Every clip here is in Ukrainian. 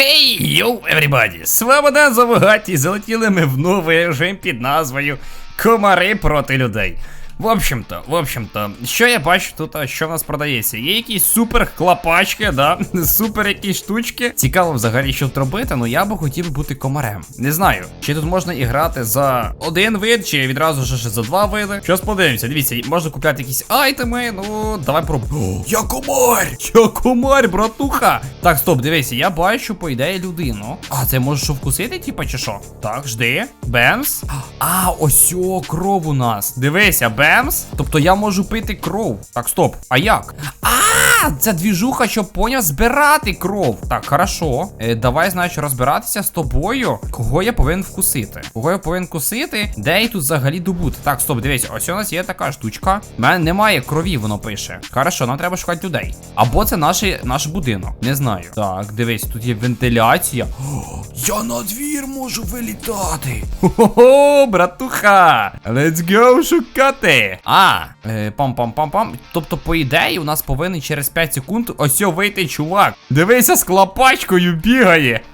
Хей, йоу, everybody! Свобода завагаті, залетіли ми в новий режим під назвою Комари проти людей. В общем-то, в общем-то, що я бачу тут, що в нас продається? Є якісь супер хлопачки, да? Супер якісь штучки. Цікаво взагалі, що тут робити, ну я би хотів бути комарем. Не знаю, чи тут можна і грати за один вид, чи відразу ж за два види. Щас подивимося, дивіться, можна купляти якісь айтеми, ну давай пробуємо. Я комар! Я комар, братуха! Так, стоп, дивися, я бачу, по ідеї, людину. А, це може що вкусити, типа, чи що? Так, жди. Бемс. А, ось о, кров у нас. Дивися, Бемс. Тобто я можу пити кров. Так, стоп. А як? А, це двіжуха, щоб поняв збирати кров. Так, хорошо. Е, давай, значить, розбиратися з тобою. Кого я повинен вкусити? Кого я повинен вкусити? Де її тут взагалі добути? Так, стоп, дивись, ось у нас є така штучка. У мене немає крові, воно пише. Хорошо, нам треба шукати людей. Або це наш, наш будинок. Не знаю. Так, дивись, тут є вентиляція. Я на двір можу вилітати. Хо-хо, братуха. Let's go шукати. А, е, пам-пам-пам-пам. Тобто, по ідеї, у нас повинен через 5 секунд ось вийти чувак. Дивися, з клапачкою бігає.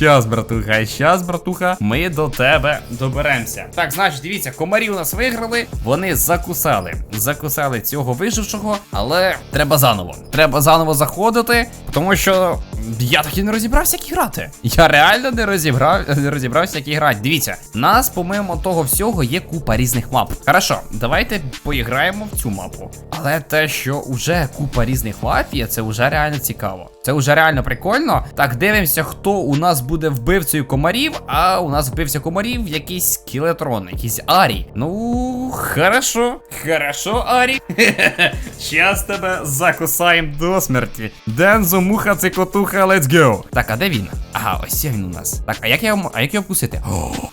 Щас, братуха, щас, братуха, ми до тебе доберемося. Так, значить, дивіться, комарі у нас виграли, вони закусали. Закусали цього вижившого, але треба заново. Треба заново заходити, тому що я так і не розібрався, як грати. Я реально не розібрав, не розібрався, як грати. Дивіться, нас, помимо того всього, є купа різних мап. Хорошо, давайте поіграємо в цю мапу. Але те, що уже купа різних мап є, це вже реально цікаво. Це вже реально прикольно. Так, дивимося, хто у нас буде вбивцею комарів. А у нас вбивця комарів якийсь скелетрон, якийсь Арі. Ну, хорошо, хорошо, Арі. Щас тебе закусаємо до смерті. Дензо, муха, цикотуха, let's go. Так, а де він? Ага, ось він у нас. Так, а як я а як його вкусити?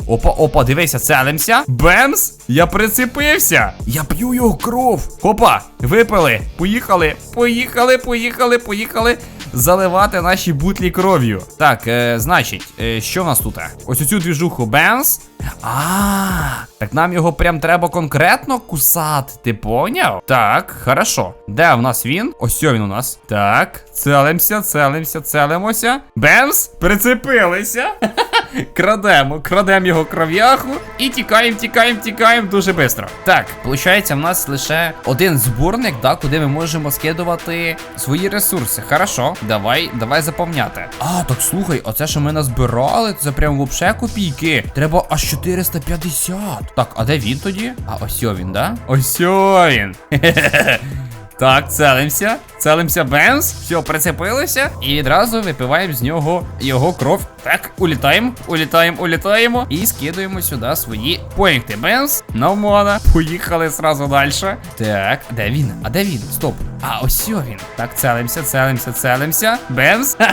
Опа, опа, дивися, целимся. Бемс! Я прицепився. Я п'ю його кров. Опа, випили. Поїхали. Поїхали, поїхали, поїхали. Заливати наші бутлі кров'ю. Так, е, значить, е, що в нас тут? Ось оцю двіжуху Бенс. А, так нам його прям треба конкретно кусати, ти поняв? Так, хорошо. Де в нас він? Ось він у нас. Так, целимося, целимося, целимося. Бемс, прицепилися. Крадемо, крадемо його кров'яху і тікаємо, тікаємо, тікаємо дуже швидко. Так, виходить, в нас лише один зборник, да, куди ми можемо скидувати свої ресурси. Хорошо, давай, давай заповняти. А, так слухай, оце що ми назбирали, це прям вообще копійки. Треба аж 450. Так, а де він тоді? А ось він, да? Ось він. Так, целимося. Целимся Бенз. Все, прицепилися. І відразу випиваємо з нього його кров. Так, улітаємо, улітаємо, улітаємо. І скидуємо сюди свої поінти. Бенз, Нормально. Поїхали зразу далі. Так, де він? А де він? Стоп. А, ось він. Так, целимося, целимося, целимося. Бенз.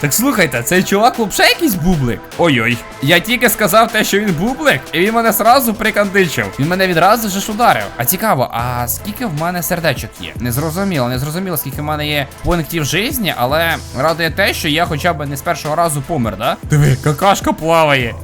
Так слухайте, цей чувак взагалі якийсь бублик. Ой-ой. Я тільки сказав те, що він бублик, і він мене сразу прикандичив. Він мене відразу ж ударив. А цікаво, а скільки в мене сердечок є? Не зрозуміло, не зрозуміло, скільки в мене є пунктів житті, але радує те, що я хоча б не з першого разу помер, да? Диви, какашка плаває.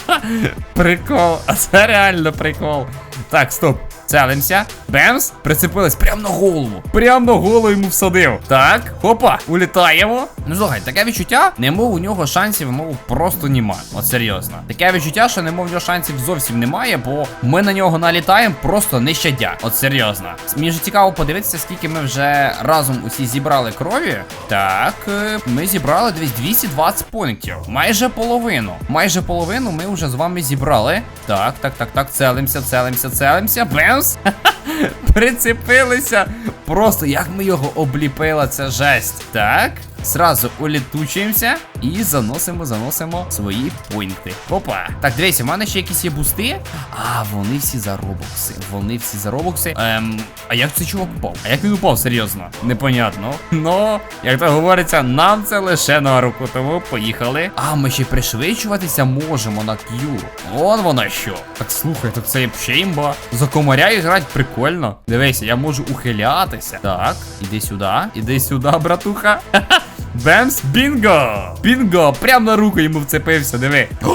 Прикол, а це реально прикол. Так, стоп. Целимся. Бемс, прицепились прямо на голову. Прямо на голову йому всадив. Так, хопа, улітаємо. Ну слухай, таке відчуття, немов у нього шансів, мов просто нема. От серйозно. Таке відчуття, що немов у нього шансів зовсім немає, бо ми на нього налітаємо просто не щадя. От серйозно. Мені ж цікаво подивитися, скільки ми вже разом усі зібрали крові. Так, е, ми зібрали десь 220 пунктів. Майже половину. Майже половину ми вже з вами зібрали. Так, так, так, так. Целимся, целимся, целимся. Бемс. Прицепилися. Просто як ми його обліпили, це жесть. Так. Зразу улітучуємося і заносимо, заносимо свої пойнти. Опа. Так, дивіться, в мене ще якісь є бусти. А, вони всі за робокси. Вони всі за робокси. Ем, а як цей чувак упав? А як він упав, серйозно? Непонятно. Ну, як то говориться, нам це лише на руку, тому поїхали. А, ми ще пришвидшуватися можемо на Q. Вон воно що. Так слухай, так це ще імба. За комаря грати прикольно. Дивися, я можу ухилятися. Так, іди сюди, іди сюди, братуха. Бемс, бінго! Бінго! Прям на руку йому вцепився, диви.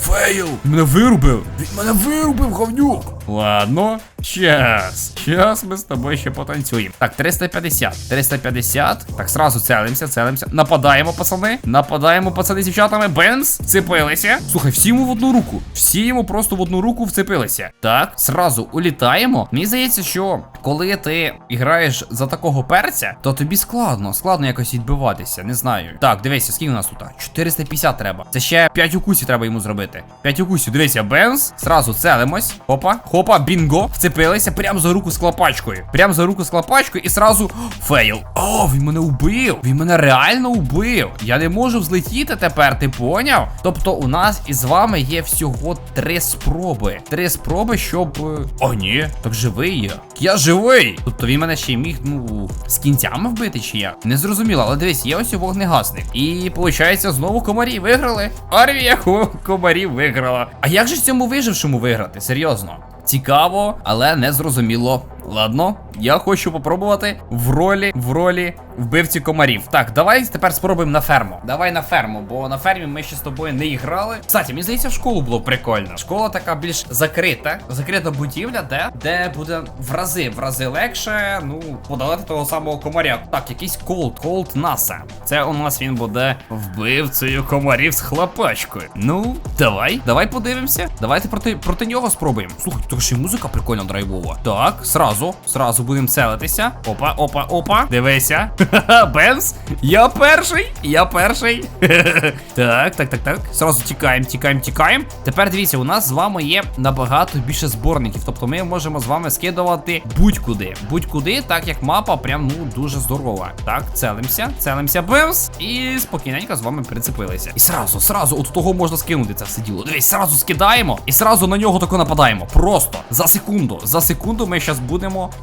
Фейл! Мене вирубив! Він мене вирубив, говнюк! Ладно, щас. Щас ми з тобою ще потанцюємо. Так, 350. 350. Так, сразу целимося, целимося. Нападаємо, пацани. Нападаємо, пацани з дівчатами. Бенз, вцепилися. Слухай, всі йому в одну руку. Всі йому просто в одну руку вцепилися. Так, сразу улітаємо. Мені здається, що коли ти граєш за такого перця, то тобі складно, складно якось відбиватися. Не знаю. Так, дивися, скільки у нас тут? 450 треба. Це ще 5 укусів треба йому зробити. 5 укусів. Дивися, Бенз. Сразу целимось. Хопа, хопа, бінго. Вцепилися прямо за руку з клапачкою. Прямо за руку з клапачкою і сразу фейл. О, він мене убив. Він мене реально убив. Я не можу взлетіти тепер, ти поняв? Тобто у нас із вами є всього три спроби. Три спроби, щоб. е, О, ні, так живий я. Я живий. Тобто він мене ще міг, ну, з кінцями вбити чи як? Не зрозуміло, але дивись, є ось вогнегасник. І виходить, знову комарі виграли. Армія комарів виграла. А як же цьому вижившому виграти? Серйозно? Цікаво, але не зрозуміло. Ладно, я хочу попробувати в ролі в ролі вбивці комарів. Так, давай тепер спробуємо на ферму. Давай на ферму, бо на фермі ми ще з тобою не грали. Кстати, мені здається, в школу було прикольно. Школа така більш закрита, закрита будівля, де, де буде в рази, в рази легше, ну, подолати того самого комаря. Так, якийсь колд, колд наса. Це у нас він буде вбивцею комарів з хлопачкою. Ну, давай, давай подивимося. Давайте проти, проти нього спробуємо. Слухай, тут ще й музика прикольно драйвова. Так, сразу, сразу будемо целитися. Опа, опа, опа. Дивися. Ха-ха, Я перший. Я перший. так, так, так, так. Сразу тікаємо, тікаємо, тікаємо. Тепер дивіться, у нас з вами є набагато більше зборників. Тобто ми можемо з вами скидувати будь-куди. Будь-куди, так як мапа прям ну дуже здорова. Так, целимося, целимося, Бемс. І спокійненько з вами прицепилися. І сразу, сразу, от того можна скинути це все діло. Дивись, сразу скидаємо і сразу на нього тако нападаємо. Просто за секунду. За секунду ми зараз будемо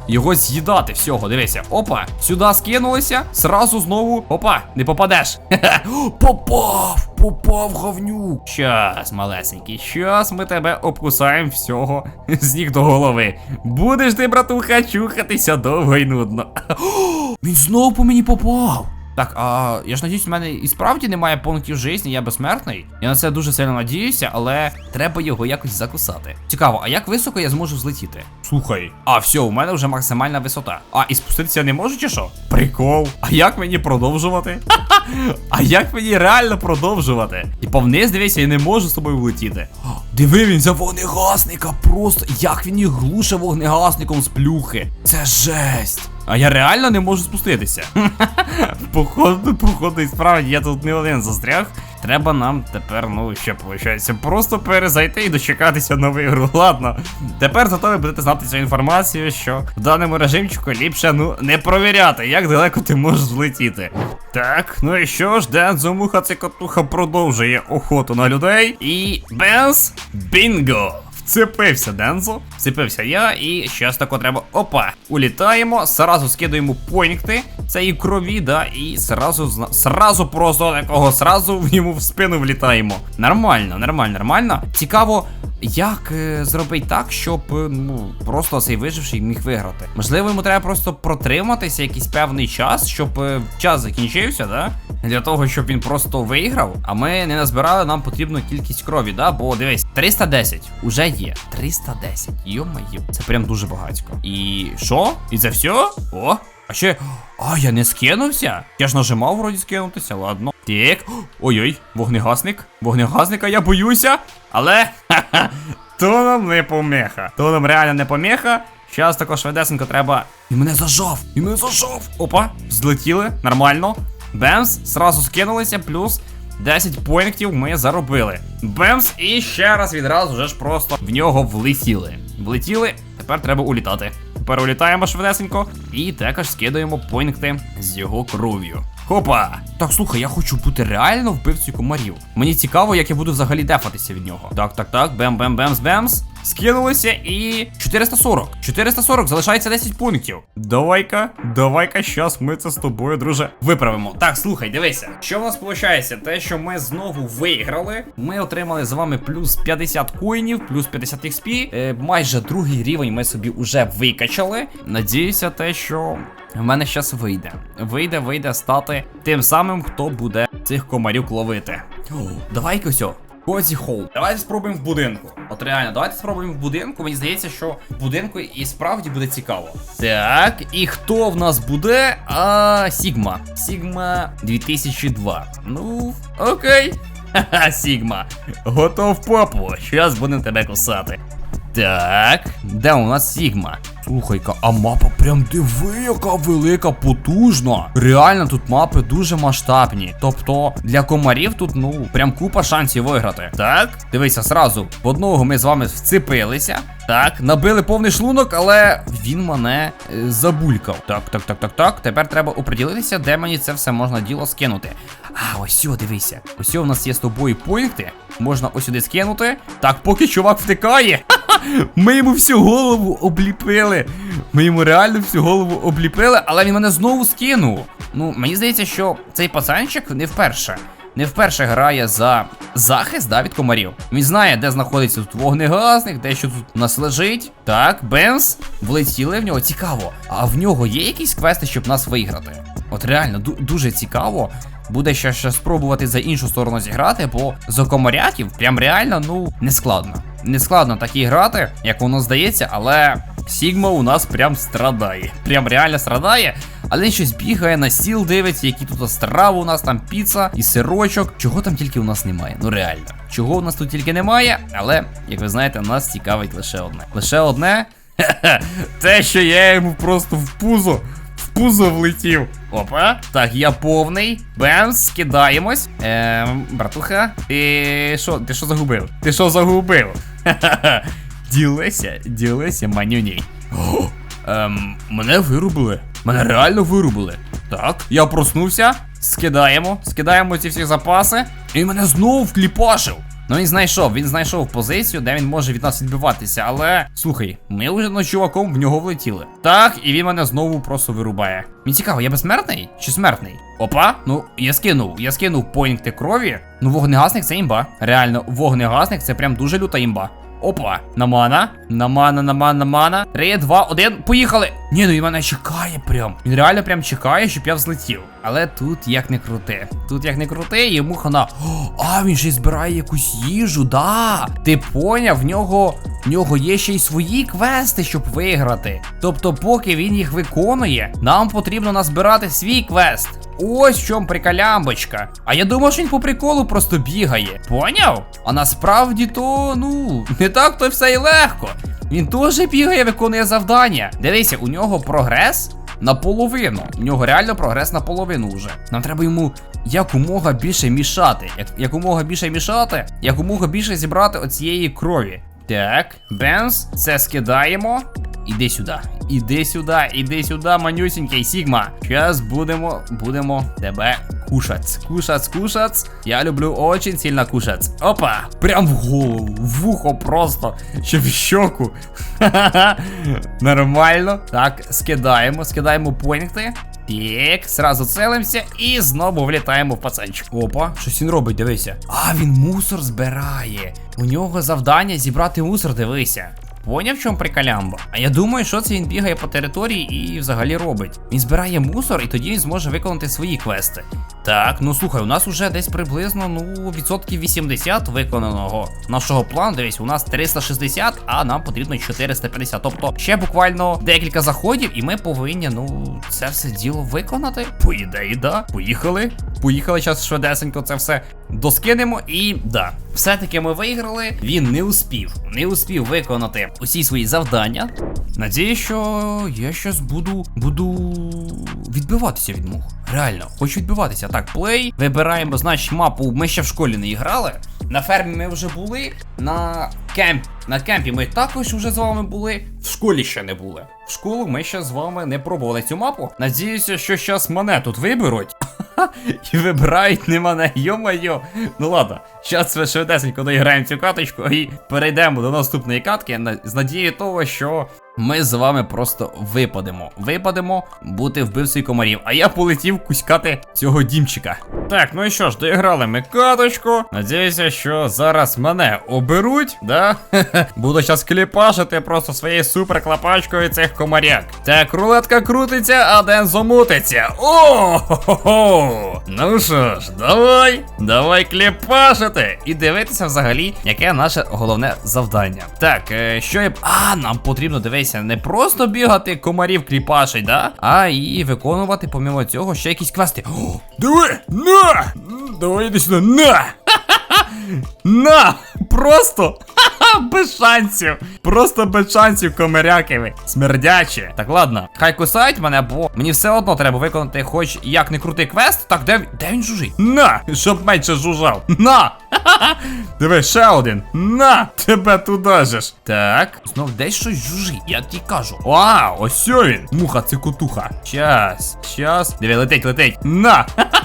його з'їдати. Всього, дивися. Опа, сюди скинулися. Сразу знову. Опа, не попадеш. Попав! Попав говнюк. Щас, малесенький, щас ми тебе обкусаємо всього з ніг до голови. Будеш ти, братуха, чухатися довго і нудно. Він знову по мені попав. Так, а я ж надіюсь, в мене і справді немає пунктів житті, я безсмертний. Я на це дуже сильно надіюся, але треба його якось закусати. Цікаво, а як високо я зможу злетіти? Слухай, а все, у мене вже максимальна висота. А, і спуститися не можу чи що? Прикол. А як мені продовжувати? А як мені реально продовжувати? Типа вниз дивися, я не можу з тобою влетіти. Диви він за вогнегасника, просто як він їх глуше вогнегасником з плюхи. Це жесть. А я реально не можу спуститися. Походу, походу, і справді я тут не один застряг. Треба нам тепер, ну, ще виходить, просто перезайти і дочекатися нову ігру. Ладно. Тепер зато ви будете знати цю інформацію, що в даному режимчику ліпше, ну, не провіряти, як далеко ти можеш злетіти. Так, ну і що ж, Дензо Муха Цикотуха продовжує охоту на людей. І Бенс Бінго! Вцепився Дензо, вцепився я, і щось тако треба. Опа! Улітаємо, сразу скидуємо пойнти цієї крові, да, і сразу сразу просто такого, сразу йому в спину влітаємо. Нормально, нормально, нормально. Цікаво, як е, зробити так, щоб е, ну просто цей виживший міг виграти. Можливо, йому треба просто протриматися якийсь певний час, щоб е, час закінчився, да? Для того, щоб він просто виграв, а ми не назбирали нам потрібну кількість крові, да? Бо дивись, 310 уже є. 310. Йо-моє, це прям дуже багатько. І що? І це все? О! А ще. А, я не скинувся? Я ж нажимав вроді скинутися, ладно. Так. Ой-ой, вогнегасник. Вогнегасника я боюся. Але. То нам не помеха. То нам реально не помеха. Щас також швидесенько треба. І мене зажав! І мене зажав! Опа, злетіли, нормально. Бемс, сразу скинулися, плюс 10 поінтів ми заробили. Бемс, і ще раз відразу вже ж просто в нього влетіли. Влетіли, тепер треба улітати. Тепер улітаємо швидесенько і також скидаємо поінти з його кров'ю. Хопа! Так, слухай, я хочу бути реально вбивцею комарів. Мені цікаво, як я буду взагалі дефатися від нього. Так, так, так, бем, бем, бемс, бемс. Скинулися і 440. 440, залишається 10 пунктів. Давай-ка, давай-ка, щас ми це з тобою, друже, виправимо. Так, слухай, дивися. Що в нас виходить? Те, що ми знову виграли. Ми отримали з вами плюс 50 коїнів, плюс 50 XP. Е, майже другий рівень ми собі уже викачали. Надіюся, те, що. В мене щас вийде. Вийде, вийде стати тим самим, хто буде цих комарюк ловити. Давай-ка. Козі Хоу. Давайте спробуємо в будинку. От реально, давайте спробуємо в будинку. Мені здається, що в будинку і справді буде цікаво. Так, і хто в нас буде? А, Сігма. Сігма 2002. Ну, окей. Ха-ха, Сігма. Готов попу. Щас будемо тебе кусати. Так, де у нас Сігма? Слухай-ка, а мапа прям диви, яка велика, потужна. Реально тут мапи дуже масштабні. Тобто для комарів тут, ну, прям купа шансів виграти. Так, дивися, зразу. В одного ми з вами вцепилися. Так, набили повний шлунок, але він мене е, забулькав. Так, так, так, так, так. Тепер треба оприділитися, де мені це все можна діло скинути. А, ось сюди, дивися. Ось у нас є з тобою пункти. Можна ось сюди скинути. Так, поки чувак втикає. Ми йому всю голову обліпили. Ми йому реально всю голову обліпили, але він мене знову скинув. Ну, мені здається, що цей пацанчик не вперше. Не вперше грає за захист да, від комарів. Він знає, де знаходиться тут вогнегасник, де що тут нас лежить. Так, Бенс, влетіли в нього. Цікаво. А в нього є якісь квести, щоб нас виграти? От реально, ду- дуже цікаво. Буде ще, ще спробувати за іншу сторону зіграти, бо за комаряків прям реально, ну, не складно. Не складно так і грати, як воно здається, але Сігма у нас прям страдає. Прям реально страдає. Але він щось бігає на стіл, дивиться, які тут страви у нас, там піца і сирочок. Чого там тільки у нас немає? Ну реально. Чого у нас тут тільки немає, але, як ви знаєте, нас цікавить лише одне. Лише одне. Те, що я йому просто в пузо. В пузо влетів. Опа. Так, я повний. Бемс, скидаємось. Ем, братуха, ти що, ти що загубив? Ти що загубив? Ха-ха-ха. Ділися, ділися, манюній. Ем, мене вирубили. Мене реально вирубили. Так, я проснувся. Скидаємо, скидаємо ці всі запаси. І мене знову вкліпашив. Ну він знайшов, він знайшов позицію, де він може від нас відбиватися, але слухай, ми вже над чуваком в нього влетіли. Так, і він мене знову просто вирубає. Мені цікаво, я безсмертний чи смертний? Опа, ну я скинув, я скинув поінти крові. Ну, вогнегасник це імба. Реально, вогнегасник це прям дуже люта імба. Опа, намана, намана, намана, намана. Три, два, один, поїхали. Ні, ну він мене чекає прям. Він реально прям чекає, щоб я взлетів. Але тут як не крути. Тут як не крути, йому хана. А він ще й збирає якусь їжу, да. Ти поняв, в нього. В нього є ще й свої квести, щоб виграти. Тобто, поки він їх виконує, нам потрібно назбирати свій квест. Ось в чому прикалямбочка. А я думав, що він по приколу просто бігає. Поняв? А насправді то, ну, не так то все й легко. Він теж бігає, виконує завдання. Дивися, у нього прогрес наполовину. У нього реально прогрес наполовину вже. Нам треба йому якомога більше мішати. Як, якомога більше мішати, якомога більше зібрати оцієї крові. Так, Бенз, це скидаємо. Іди сюди, іди сюди, іди сюди, манюсінький Сігма. Зараз будемо, будемо тебе кушать. Кушать, кушать. Я люблю очень сильно кушать. Опа! Прям в голову, в вухо просто. Ще в щоку. Нормально. Так, скидаємо, скидаємо поінти. Так, сразу целимося і знову влітаємо в пацанчик. Опа, щось він робить, дивися. А, він мусор збирає. У нього завдання зібрати мусор, дивися. Поняв, в чому прикалямба? А я думаю, що це він бігає по території і взагалі робить. Він збирає мусор, і тоді він зможе виконати свої квести. Так, ну слухай, у нас уже десь приблизно ну відсотків 80 виконаного нашого плану. Дивись, у нас 360, а нам потрібно 450. Тобто ще буквально декілька заходів, і ми повинні, ну, це все діло виконати. По ідеї, да. Поїхали. Поїхали зараз швидесенько це все доскинемо. І да, все-таки ми виграли. Він не успів, не успів виконати усі свої завдання. Надіюсь, що я щас буду буду відбиватися від мух. Реально, хочу відбиватися. Так, плей. Вибираємо, значить, мапу. Ми ще в школі не грали. На фермі ми вже були. На кемп. На кемпі ми також вже з вами були. В школі ще не були. В школу ми ще з вами не пробували цю мапу. Надіюся, що зараз мене тут виберуть. І вибирають не мене, йо-моє. Ну ладно, зараз ми швидесенько доіграємо цю каточку і перейдемо до наступної катки з надією того, що ми з вами просто випадемо. Випадемо бути вбивцею комарів. А я полетів кузькати цього дімчика. Так, ну і що ж, доіграли ми каточку. Надіюся, що зараз мене оберуть, да? Буду зараз кліпашити просто своєю суперклапачкою цих комаряк. Так, рулетка крутиться, а Ден замутиться. О! Хо-хо-хо! Ну що ж, давай, давай кліпашити і дивитися взагалі, яке наше головне завдання. Так, е, що я. А, нам потрібно дивися, не просто бігати комарів кліпашить, да? А і виконувати, помимо цього, ще якісь квести. О, диви! На! Давай іди сюди, на! На! Просто! Без шансів! Просто без шансів комаряки ви. Смердячі. Так, ладно, хай кусають мене, бо мені все одно треба виконати хоч як не крутий квест. Так, де, де він жужить? На! Щоб менше жужжав. На! Диви, ще один. На! Тебе туди же ж. Так, знов десь щось жужить, я тобі кажу. Вау, ось він. Муха, це котуха. Щас, щас. Диви, летить, летить. На!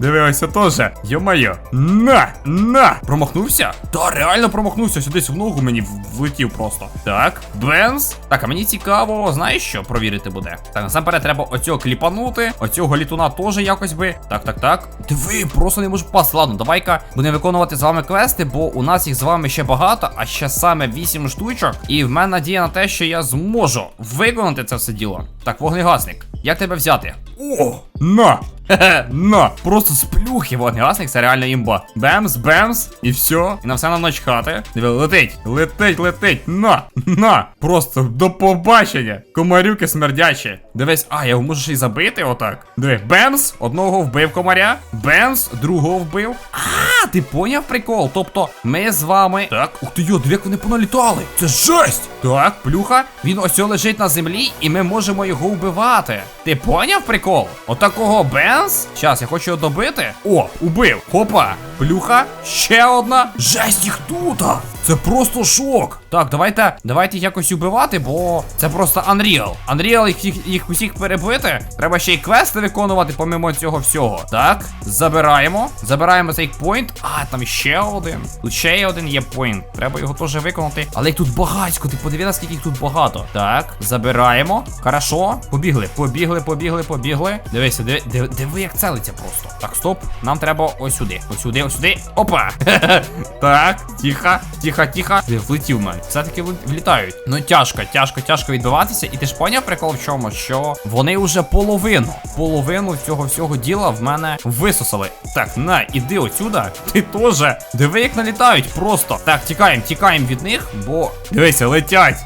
Диви, ось це теж. Йо-моє. На! На! Промахнувся? Та реально промахнувся. Десь в ногу мені влетів просто. Так, Бенз. Так, а мені цікаво, знаєш що провірити буде? Так, насамперед треба оцього кліпанути. Оцього літуна теж якось би. Так, так, так. Диви, просто не можу попасти. Ладно, давай-ка будемо виконувати з вами квести, бо у нас їх з вами ще багато, а ще саме 8 штучок. І в мене надія на те, що я зможу виконати це все діло. Так, вогнегасник. Як тебе взяти? О! На! На! Просто з плюхи вогнегасник, це реально імба. Бемс, бемс, і все. І на все нам начхати. Диви, летить, летить, летить. На! На! Просто до побачення. Комарюки смердячі. Дивись, а, я його можу ще й забити отак. Диви, бемс, одного вбив комаря. Бемс, другого вбив. А, ти поняв прикол? Тобто, ми з вами. Так, ух ти йо, дві як вони поналітали. Це жесть! Так, плюха. Він ось лежить на землі, і ми можемо його вбивати. Ти поняв прикол? Отакого Бенз? Щас, я хочу його добити. О, убив. Хопа. Плюха. Ще одна. Жесть їх тут. Це просто шок. Так, давайте, давайте якось убивати, бо це просто Unreal. Unreal їх, їх, усіх перебити. Треба ще й квести виконувати, помимо цього всього. Так, забираємо. Забираємо цей поінт. А, там ще один. Тут ще один є поінт. Треба його теж виконати. Але їх тут багатько. Ти подиви, скільки їх тут багато. Так, забираємо. Хорошо. Побігли, побігли, побігли, побігли. Дивися, диви, диви, диви, як целиться просто. Так, стоп. Нам треба ось сюди. Ось сюди, ось сюди. Опа. так, тихо, тихо, тихо. Влетів в мене. Все-таки влітають. Ну тяжко, тяжко, тяжко відбиватися. І ти ж поняв прикол в чому? Що вони вже половину, половину цього всього діла в мене висосали. Так, на, іди отсюда. Ти теж. Диви, як налітають просто. Так, тікаємо, тікаємо від них, бо. Дивися, летять.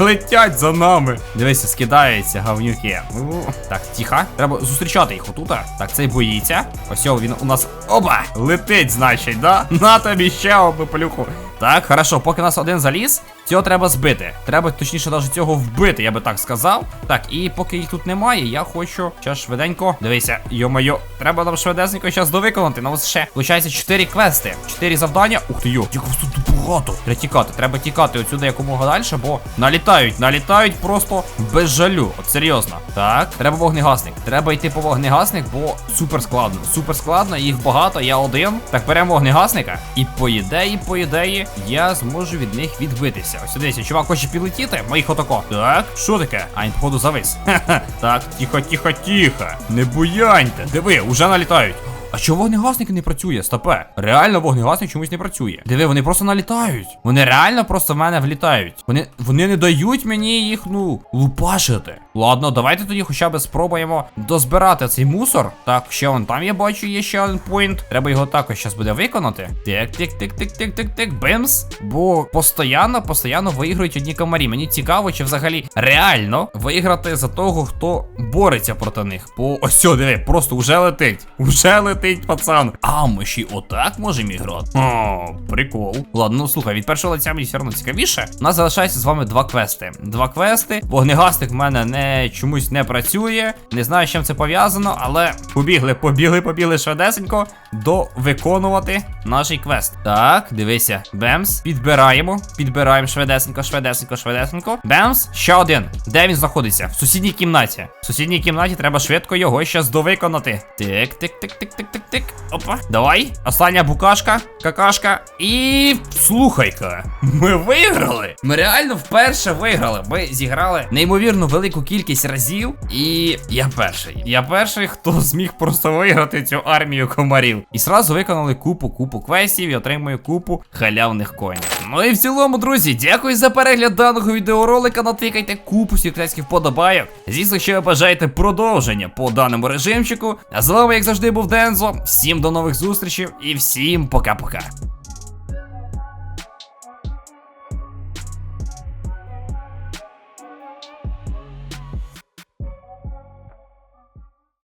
Летять за нами. Дивися, скидаються гавнюки. Ну, Так, тихо. Треба зустрічати їх отута. Так, цей боїться. Ось він у нас. Оба! Летить, значить, да? На тобі ще одну плюху. Так, хорошо, поки нас один заліз, цього треба збити. Треба точніше навіть цього вбити, я би так сказав. Так, і поки їх тут немає, я хочу ще швиденько. Дивися, йо-моє, треба нам швидесенько зараз довиконати. На ось ще виходить 4 квести, 4 завдання. Ух ти йо, як вас тут багато. Треба тікати, треба тікати отсюди якомога далі, бо налітають, налітають просто без жалю. От серйозно. Так, треба вогнегасник. Треба йти по вогнегасник, бо супер складно. Супер складно, їх багато, я один. Так, беремо вогнегасника. І по ідеї, по ідеї, я зможу від них відбитися. Ось дивіться, чувак хоче підлетіти, моїх отако. Так, що таке? А він, походу, завис. Ха-ха. Так, тихо, тихо, тихо. Не буяньте. Диви, уже налітають. А чого вогнегасник не працює? Стопе. Реально вогнегасник чомусь не працює. Диви, вони просто налітають. Вони реально просто в мене влітають. Вони вони не дають мені їх, ну, лупашити. Ладно, давайте тоді хоча б спробуємо дозбирати цей мусор. Так, ще вон там я бачу, є ще один поінт. Треба його також зараз буде виконати. Тик, тик, тик, тик, тик, тик, тик, бимс. Бо постійно, постійно виіграють одні комарі. Мені цікаво, чи взагалі реально виграти за того, хто бореться проти них. Бо ось сьо, диви, просто вже летить. Уже летить, пацан. А ми ще й отак можемо іграти. О, прикол. Ладно, ну слухай, від першого лиця мені все одно цікавіше. У нас залишається з вами два квести. Два квести. Вогнегасник в мене не чомусь не працює. Не знаю, з чим це пов'язано, але побігли, побігли, побігли швидесенько до виконувати наш квест. Так, дивися, Бемс. Підбираємо, підбираємо швидесенько, швидесенько, швидесенько. Бемс, ще один. Де він знаходиться? В сусідній кімнаті. В сусідній кімнаті треба швидко його ще довиконати. Тик, тик, тик, тик, тик, тик, тик. Опа. Давай. Остання букашка, какашка. І слухай-ка. Ми виграли. Ми реально вперше виграли. Ми зіграли неймовірно велику кількість разів. І я перший. Я перший, хто зміг просто виграти цю армію комарів. І сразу виконали купу, купу квестів і отримую купу халявних коїнів. Ну і в цілому, друзі, дякую за перегляд даного відеоролика. Натикайте купу секретських вподобайок. Звісно, що ви бажаєте продовження по даному режимчику. А з вами, як завжди, був Дензо. Всім до нових зустрічей і всім пока-пока.